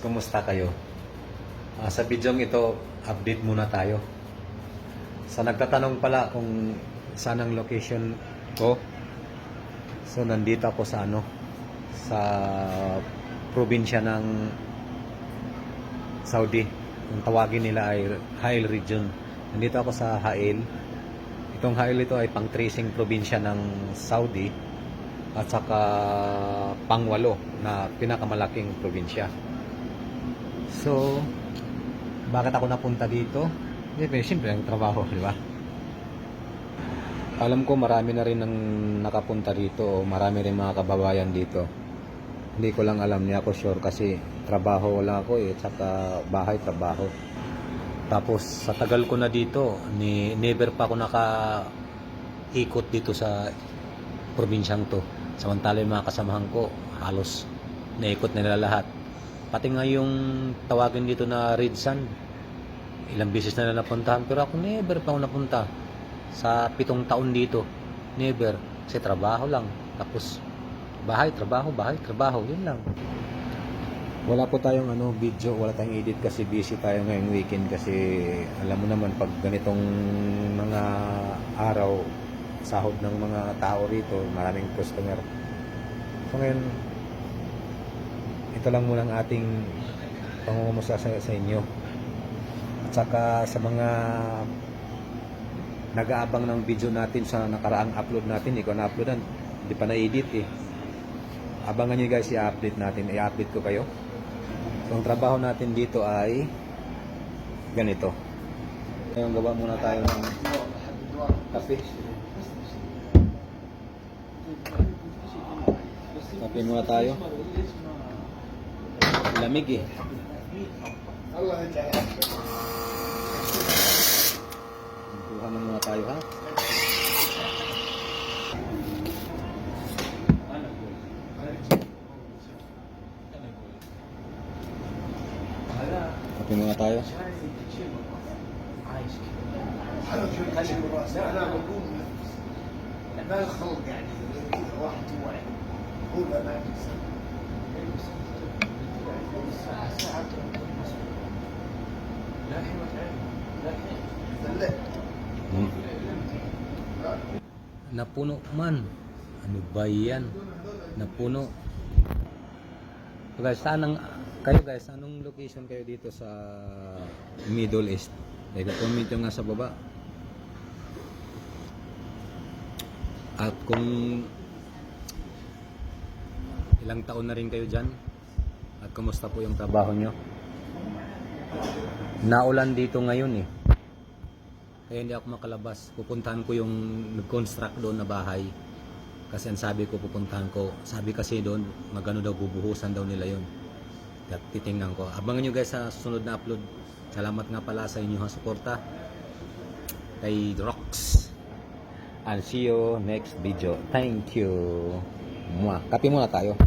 kumusta kayo? Ah, sa video ito, update muna tayo. Sa nagtatanong pala kung saan ang location ko, so nandito ako sa ano, sa probinsya ng Saudi. Ang tawagin nila ay Hail Region. Nandito ako sa Hail. Itong Hail ito ay pang-tracing probinsya ng Saudi at saka pangwalo na pinakamalaking probinsya. So, bakit ako napunta dito? Siyempre, siyempre ang trabaho, di ba? Alam ko marami na rin ang nakapunta dito marami rin mga kababayan dito. Hindi ko lang alam, niya ako sure kasi trabaho lang ako eh, tsaka bahay, trabaho. Tapos sa tagal ko na dito, ni never pa ako naka ikot dito sa probinsyang to. Samantala yung mga kasamahan ko, halos naikot na nila lahat. Pati nga yung tawagin dito na Red Sun, ilang beses na na napuntahan, pero ako never pa ako napunta. Sa pitong taon dito, never. Kasi trabaho lang. Tapos, bahay, trabaho, bahay, trabaho, yun lang. Wala po tayong ano, video, wala tayong edit kasi busy tayo ngayong weekend kasi alam mo naman pag ganitong mga araw, sahod ng mga tao rito, maraming customer. So ngayon, ito lang muna ang ating pangungumusta sa, sa inyo. At saka sa mga nag-aabang ng video natin sa nakaraang upload natin, ikaw na-uploadan, hindi pa na-edit eh. Abangan nyo guys, i-update natin, i-update ko kayo. So, ang trabaho natin dito ay ganito. Ngayon, gawa muna tayo ng kape. Kape muna tayo. لما يجي الله يجعلها من ما خلق يعني. واحد هو هو ما Hmm. Napuno man. Ano ba yan? Napuno. So guys, saan kayo guys, anong location kayo dito sa Middle East? Like, comment nyo nga sa baba. At kung ilang taon na rin kayo dyan, at kumusta po yung trabaho nyo? Naulan dito ngayon eh. Kaya hindi ako makalabas. Pupuntahan ko yung nag-construct doon na bahay. Kasi ang sabi ko, pupuntahan ko. Sabi kasi doon, magano daw, bubuhusan daw nila yon. Kaya titingnan ko. Abangan nyo guys sa susunod na upload. Salamat nga pala sa inyong suporta. Kay Rox. I'll see you next video. Thank you. Mwah. Kape muna tayo.